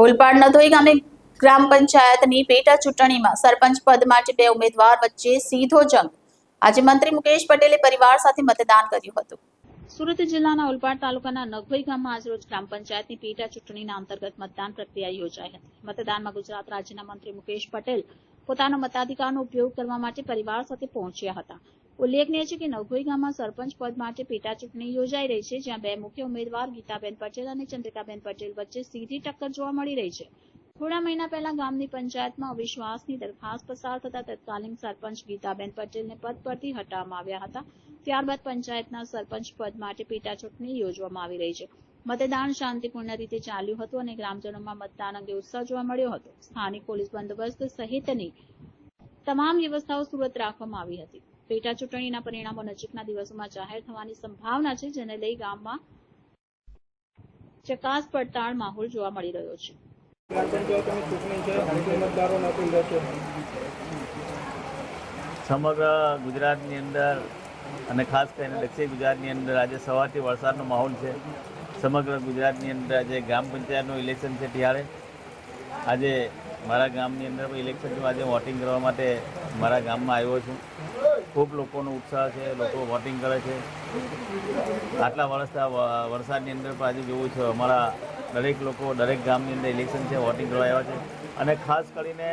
ઓલપાડ નધોઈ ગામે ગ્રામ પંચાયતની પેટા ચૂંટણીમાં સરપંચ પદ માટે બે ઉમેદવાર વચ્ચે સીધો જંગ. આજે મંત્રી મુકેશ પટેલે પરિવાર સાથે મતદાન કર્યું હતું. સુરત જિલ્લાના ઓલપાડ તાલુકાના નગભઈ ગામમાં આજરોજ ગ્રામ પંચાયતની પેટા ચૂંટણીના અંતર્ગત મતદાન પ્રક્રિયા યોજાઈ હતી. મતદાનમાં ગુજરાત રાજ્યના મંત્રી મુકેશ પટેલ પોતાના મતાધિકારનો ઉપયોગ કરવા માટે પરિવાર સાથે પહોંચ્યા હતા. ઉલ્લેખનીય છે કે નવખોઈ ગામમાં સરપંચ પદ માટે પેટા ચૂંટણી યોજાઈ રહી છે, જ્યાં બે મુખ્ય ઉમેદવાર ગીતાબેન પટેલ અને ચંદ્રિકાબેન પટેલ વચ્ચે સીધી ટક્કર જોવા મળી રહી છે. થોડા મહિના પહેલા ગામની પંચાયતમાં અવિશ્વાસની દરખાસ્ત પસાર થતા તત્કાલીન સરપંચ ગીતાબેન પટેલને પદ પરથી હટાવવામાં આવ્યા હતા. ત્યારબાદ પંચાયતના સરપંચ પદ માટે પેટા ચૂંટણી યોજવામાં આવી રહી છે. મતદાન શાંતિપૂર્ણ રીતે ચાલ્યું હતું અને ગ્રામજનોમાં મતદાન અંગે ઉત્સાહ જોવા મળ્યો હતો. સ્થાનિક પોલીસ બંદોબસ્ત સહિતની તમામ વ્યવસ્થાઓ સુરત રાખવામાં આવી હતી. પેટા ચૂંટણીના પરિણામો નજીકના દિવસોમાં જાહેર થવાની સંભાવના છે, જેને લઈ ગામમાં ચકાસ પડતાળ માહોલ જોવા મળી રહ્યો છે. સમગ્ર ગુજરાતની અંદર અને ખાસ કરીને દક્ષિણ ગુજરાતની અંદર આજે સવારથી વરસાદનો માહોલ છે. સમગ્ર ગુજરાતની અંદર આજે ગ્રામ પંચાયતનું ઇલેક્શન છે ત્યારે. આજે મારા ગામની અંદર પણ ઇલેક્શનનું આજે વોટિંગ કરવા માટે મારા ગામમાં આવ્યો છું. ખૂબ લોકોનો ઉત્સાહ છે, લોકો વોટિંગ કરે છે. આટલા વર્ષના વરસાદની અંદર પણ આજે જોવું છું, અમારા દરેક લોકો, દરેક ગામની અંદર ઇલેક્શન છે વોટિંગ કરવા આવ્યા છે. અને ખાસ કરીને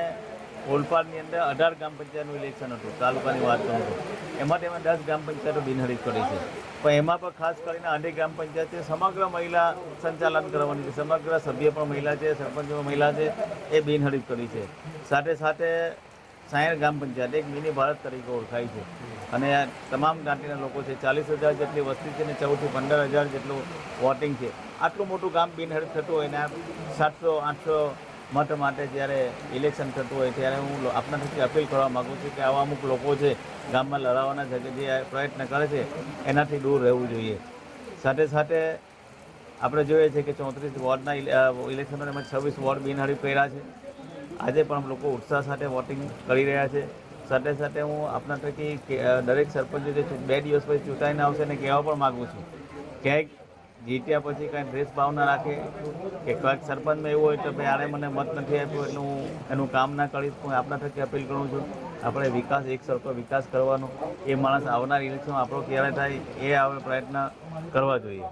ઓલપાડની અંદર અઢાર ગ્રામ પંચાયતનું ઇલેક્શન હતું, તાલુકાની વાત કરું છું એમાં તેમાં દસ ગ્રામ પંચાયતો બિનહરીફ કરી છે. પણ એમાં પણ ખાસ કરીને અનેક ગ્રામ પંચાયતે સમગ્ર મહિલા સંચાલન કરવાની છે, સમગ્ર સભ્ય પણ મહિલા છે, સરપંચ પણ મહિલા છે, એ બિનહરીફ કરી છે. સાથે સાથે સાયણ ગ્રામ પંચાયત એક મિની ભારત તરીકે ઓળખાય છે. અને આ તમામ જ્ઞાતિના લોકો છે, ચાલીસ હજાર જેટલી વસ્તી છે અને ચૌદથી પંદર હજાર જેટલું વોટિંગ છે. આટલું મોટું ગામ બિનહરીફ થતું હોય ને સાતસો, આઠસો મત માટે જ્યારે ઇલેક્શન થતું હોય ત્યારે હું આપના થકી અપીલ કરવા માગું છું કે આવા અમુક લોકો છે, ગામમાં લડાવવાના છે કે જે પ્રયત્ન કરે છે, એનાથી દૂર રહેવું જોઈએ. સાથે સાથે આપણે જોઈએ છે કે ચોત્રીસ વોર્ડના ઇલેક્શનો એમાં છવ્વીસ વોર્ડ બિનહરીફ કર્યા છે. આજે પણ લોકો ઉત્સાહ સાથે વોટિંગ કરી રહ્યા છે. સાથે સાથે હું આપના થકી દરેક સરપંચો જે બે દિવસ પછી ચૂંટાઈને આવશે એને કહેવા પણ માગું છું. ક્યાંક જીત્યા પછી કાંઈ ડ્રેસ ભાવ ના રાખે કે ક્યાંક સરપંચમાં એવું હોય તો ભાઈ આને મને મત નથી આપ્યો એટલે હું એનું કામ ના કરીશ. હું આપના થકી અપીલ કરું છું, આપણે વિકાસ, એક સરખો વિકાસ કરવાનો. એ માણસ આવનાર ઇલેક્શનમાં આપણો ક્યારે થાય, એ આપણે પ્રયત્ન કરવા જોઈએ.